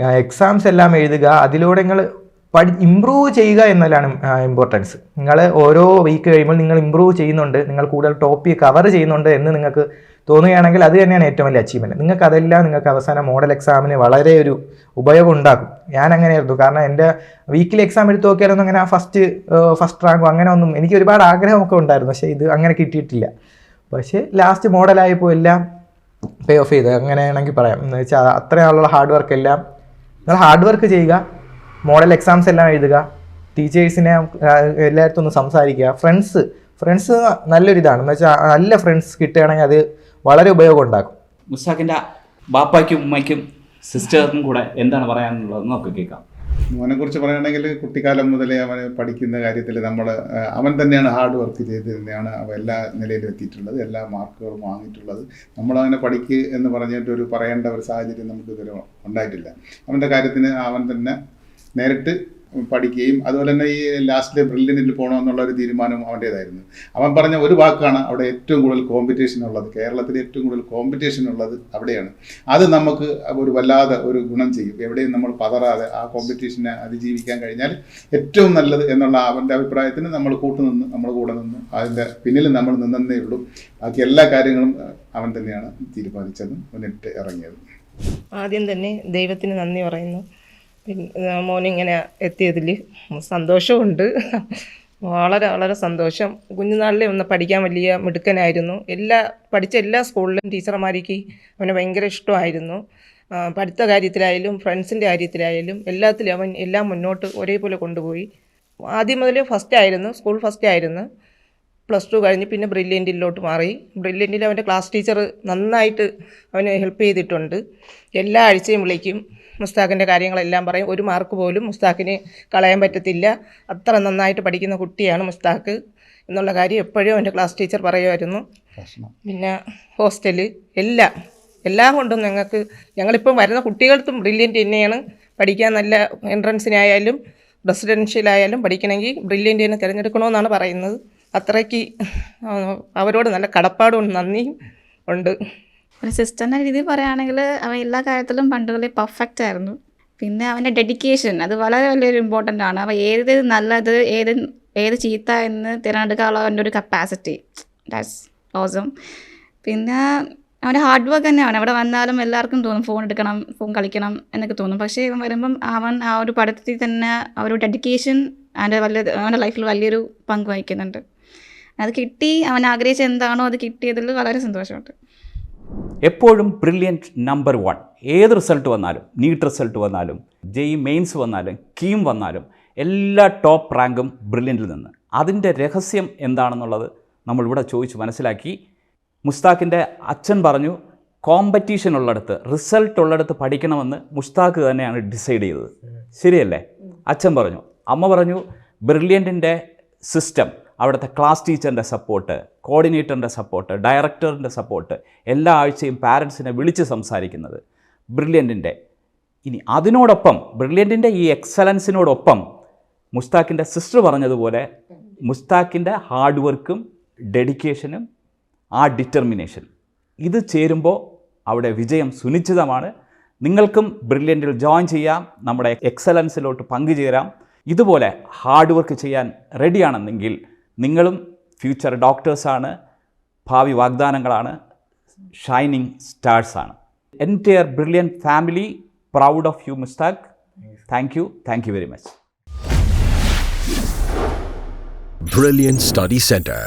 എക്സാംസ് എല്ലാം എഴുതുക. അതിലൂടെ നിങ്ങൾ പഠി ഇമ്പ്രൂവ് ചെയ്യുക എന്നതാണ് ഇമ്പോർട്ടൻസ് നിങ്ങൾ ഓരോ വീക്ക് കഴിയുമ്പോൾ നിങ്ങൾ ഇമ്പ്രൂവ് ചെയ്യുന്നുണ്ട്. നിങ്ങൾ കൂടുതൽ ടോപ്പിക് കവർ ചെയ്യുന്നുണ്ട് എന്ന് നിങ്ങൾക്ക് തോന്നുകയാണെങ്കിൽ അത് തന്നെയാണ് ഏറ്റവും വലിയ അച്ചീവ്മെന്റ് നിങ്ങൾക്ക് അതെല്ലാം നിങ്ങൾക്ക് അവസാനം മോഡൽ എക്സാമിന് വളരെ ഒരു ഉപയോഗം ഉണ്ടാക്കും ഞാൻ അങ്ങനെയായിരുന്നു. കാരണം എന്റെ വീക്കിലി എക്സാം എടുത്ത് നോക്കിയാലൊന്നും അങ്ങനെ ഫസ്റ്റ് ഫസ്റ്റ് റാങ്കോ അങ്ങനെ ഒന്നും എനിക്ക് ഒരുപാട് ആഗ്രഹമൊക്കെ ഉണ്ടായിരുന്നു. പക്ഷേ ഇത് അങ്ങനെ കിട്ടിയിട്ടില്ല. പക്ഷേ ലാസ്റ്റ് മോഡലായപ്പോൾ എല്ലാം പേ ഓഫ് ചെയ്ത്. അങ്ങനെയാണെങ്കിൽ പറയാം. എന്ന് വെച്ചാൽ അത്രയുള്ള ഹാർഡ് വർക്ക് എല്ലാം നിങ്ങൾ ഹാർഡ് വർക്ക് ചെയ്യുക. മോഡൽ എക്സാംസ് എല്ലാം എഴുതുക. ടീച്ചേഴ്സിനെ എല്ലായിടത്തും ഒന്ന് സംസാരിക്കുക. ഫ്രണ്ട്സ് ഫ്രണ്ട്സ് നല്ലൊരിതാണ്. എന്ന് വെച്ചാൽ നല്ല ഫ്രണ്ട്സ് കിട്ടുകയാണെങ്കിൽ അത് വളരെ ഉപയോഗം ഉണ്ടാക്കും. മുസ്താഖിന്റെ ബാപ്പയ്ക്കും ഉമ്മയ്ക്കും സിസ്റ്റർക്കും കൂടെ എന്താണ് പറയാനുള്ളത്? നമുക്ക് കേൾക്കാം. മോനെ കുറിച്ച് പറയുകയാണെങ്കിൽ കുട്ടിക്കാലം മുതലേ അവൻ പഠിക്കുന്ന കാര്യത്തിൽ നമ്മൾ അവൻ തന്നെയാണ് ഹാർഡ് വർക്ക് ചെയ്ത് തന്നെയാണ് അവൻ എല്ലാ നിലയിലും എത്തിയിട്ടുള്ളത് എല്ലാ മാർക്കുകളും വാങ്ങിയിട്ടുള്ളത്. നമ്മളവനെ പഠിക്ക് എന്ന് പറഞ്ഞിട്ട് ഒരു പറയേണ്ട ഒരു സാഹചര്യം നമുക്ക് ഇതുവരെ ഉണ്ടായിട്ടില്ല. അവന്റെ കാര്യത്തിന് അവൻ തന്നെ നേരിട്ട് പഠിക്കുകയും അതുപോലെ തന്നെ ഈ ലാസ്റ്റിലെ ബ്രില്യനിൽ പോകണമെന്നുള്ള ഒരു തീരുമാനം അവന്റേതായിരുന്നു അവൻ പറഞ്ഞ ഒരു വാക്കാണ് അവിടെ ഏറ്റവും കൂടുതൽ കോമ്പറ്റീഷൻ ഉള്ളത്. കേരളത്തിൽ ഏറ്റവും കൂടുതൽ കോമ്പറ്റീഷൻ ഉള്ളത് അവിടെയാണ്. അത് നമുക്ക് ഒരു വല്ലാതെ ഒരു ഗുണം ചെയ്യും. എവിടെയും നമ്മൾ പതറാതെ ആ കോമ്പറ്റീഷനെ അതിജീവിക്കാൻ കഴിഞ്ഞാൽ ഏറ്റവും നല്ലത് എന്നുള്ള അവന്റെ അഭിപ്രായത്തിന് നമ്മൾ കൂട്ടുനിന്ന് നമ്മൾ കൂടെ നിന്ന് അതിന്റെ പിന്നിൽ നമ്മൾ നിന്നേ ഉള്ളൂ. ബാക്കി എല്ലാ കാര്യങ്ങളും അവൻ തന്നെയാണ് തീരുമാനിച്ചതും മുന്നിട്ട് ഇറങ്ങിയത്. ആദ്യം തന്നെ ദൈവത്തിന് നന്ദി പറയുന്നു. പിന്നെ മോനിങ്ങനെ എത്തിയതിൽ സന്തോഷമുണ്ട്. വളരെ വളരെ സന്തോഷം. കുഞ്ഞുനാളിലെ ഒന്ന് പഠിക്കാൻ വലിയ മിടുക്കനായിരുന്നു. എല്ലാ പഠിച്ച എല്ലാ സ്കൂളിലും ടീച്ചർമാർക്ക് അവനെ ഭയങ്കര ഇഷ്ടമായിരുന്നു. പഠിത്ത കാര്യത്തിലായാലും ഫ്രണ്ട്സിന്റെ കാര്യത്തിലായാലും എല്ലാത്തിലും അവൻ എല്ലാം മുന്നോട്ട് ഒരേപോലെ കൊണ്ടുപോയി. ആദ്യം മുതൽ ഫസ്റ്റ് ആയിരുന്നു സ്കൂൾ ഫസ്റ്റ് ആയിരുന്നു. പ്ലസ് ടു കഴിഞ്ഞ് പിന്നെ ബ്രില്യന്റിലോട്ട് മാറി. ബ്രില്യന്റിൽ അവന്റെ ക്ലാസ് ടീച്ചർ നന്നായിട്ട് അവനെ ഹെൽപ്പ് ചെയ്തിട്ടുണ്ട്. എല്ലാ ആഴ്ചയും വിളിക്കും. മുസ്താഖിന്റെ കാര്യങ്ങളെല്ലാം പറയും. ഒരു മാർക്ക് പോലും മുസ്താഖിന് കളയാൻ പറ്റത്തില്ല. അത്ര നന്നായിട്ട് പഠിക്കുന്ന കുട്ടിയാണ് മുസ്താഖ് എന്നുള്ള കാര്യം എപ്പോഴും എന്റെ ക്ലാസ് ടീച്ചർ പറയുമായിരുന്നു. പിന്നെ ഹോസ്റ്റൽ എല്ലാം എല്ലാം കൊണ്ടും ഞങ്ങൾക്ക് ഞങ്ങളിപ്പം വരുന്ന കുട്ടികൾക്കും ബ്രില്യന്റ് തന്നെയാണ്. പഠിക്കാൻ നല്ല എൻട്രൻസിനായാലും റെസിഡൻഷ്യലായാലും പഠിക്കണമെങ്കിൽ ബ്രില്യന്റ് തന്നെ തിരഞ്ഞെടുക്കണമെന്നാണ് പറയുന്നത്. അത്രയ്ക്ക് അവരോട് നല്ല കടപ്പാടും നന്ദിയും ഉണ്ട്. ഒരു സിസ്റ്ററിന്റെ രീതിയിൽ പറയുകയാണെങ്കിൽ അവൻ എല്ലാ കാര്യത്തിലും പണ്ടുകളിൽ പെർഫെക്റ്റ് ആയിരുന്നു. പിന്നെ അവന്റെ ഡെഡിക്കേഷൻ അത് വളരെ വലിയൊരു ഇമ്പോർട്ടന്റ് ആണ്. അവൻ ഏത് നല്ലത് ഏത് ഏത് ചീത്ത എന്ന് തിരഞ്ഞെടുക്കാനുള്ള അവന്റെ ഒരു കപ്പാസിറ്റി ദാറ്റ്സ് ഓസം പിന്നെ അവന്റെ ഹാർഡ് വർക്ക് തന്നെയാണ്. അവിടെ വന്നാലും എല്ലാവർക്കും തോന്നും ഫോൺ എടുക്കണം ഫോൺ കളിക്കണം എന്നൊക്കെ തോന്നും. പക്ഷേ ഇവൻ വരുമ്പം അവൻ ആ ഒരു പഠിത്തത്തിൽ തന്നെ ആ ഒരു ഡെഡിക്കേഷൻ അവന്റെ വലിയ അവന്റെ ലൈഫിൽ വലിയൊരു പങ്ക് വഹിക്കുന്നുണ്ട്. അത് കിട്ടി അവൻ ആഗ്രഹിച്ച എന്താണോ അത് കിട്ടിയതിൽ വളരെ സന്തോഷമുണ്ട്. എപ്പോഴും ബ്രില്യന്റ് നമ്പർ വൺ ഏത് റിസൾട്ട് വന്നാലും നീറ്റ് റിസൾട്ട് വന്നാലും ജെയ് മെയിൻസ് വന്നാലും കീം വന്നാലും എല്ലാ ടോപ്പ് റാങ്കും ബ്രില്യന്റിൽ നിന്ന്. അതിന്റെ രഹസ്യം എന്താണെന്നുള്ളത് നമ്മളിവിടെ ചോദിച്ച് മനസ്സിലാക്കി. മുസ്താഖിന്റെ അച്ഛൻ പറഞ്ഞു കോമ്പറ്റീഷൻ ഉള്ളിടത്ത് റിസൾട്ട് ഉള്ളിടത്ത് പഠിക്കണമെന്ന് മുസ്താഖ് തന്നെയാണ് ഡിസൈഡ് ചെയ്തത്. ശരിയല്ലേ? അച്ഛൻ പറഞ്ഞു. അമ്മ പറഞ്ഞു ബ്രില്യന്റിന്റെ സിസ്റ്റം അവിടുത്തെ ക്ലാസ് ടീച്ചറിന്റെ സപ്പോർട്ട് കോർഡിനേറ്ററിന്റെ സപ്പോർട്ട് ഡയറക്ടറിന്റെ സപ്പോർട്ട് എല്ലാ ആഴ്ചയും പാരൻസിനെ വിളിച്ച് സംസാരിക്കുന്നത് ബ്രില്യന്റിന്റെ ഇനി അതിനോടൊപ്പം ബ്രില്യന്റിന്റെ ഈ എക്സലൻസിനോടൊപ്പം മുസ്താഖിന്റെ സിസ്റ്റർ പറഞ്ഞതുപോലെ മുസ്താഖിന്റെ ഹാർഡ് വർക്കും ഡെഡിക്കേഷനും ആ ഡിറ്റർമിനേഷൻ ഇത് ചേരുമ്പോൾ അവിടെ വിജയം സുനിശ്ചിതമാണ്. നിങ്ങൾക്കും ബ്രില്യന്റിൽ ജോയിൻ ചെയ്യാം. നമ്മുടെ എക്സലൻസിലോട്ട് പങ്കുചേരാം. ഇതുപോലെ ഹാർഡ് വർക്ക് ചെയ്യാൻ റെഡിയാണെന്നെങ്കിൽ നിങ്ങളും ഫ്യൂച്ചർ ഡോക്ടേഴ്സാണ് ഭാവി വാഗ്ദാനങ്ങളാണ്. Shining സ്റ്റാർസാണ് entire Brilliant family proud of you Mushtaq thank you thank you very much Brilliant Study Center.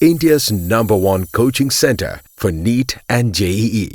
India's number one coaching center for NEET and JEE.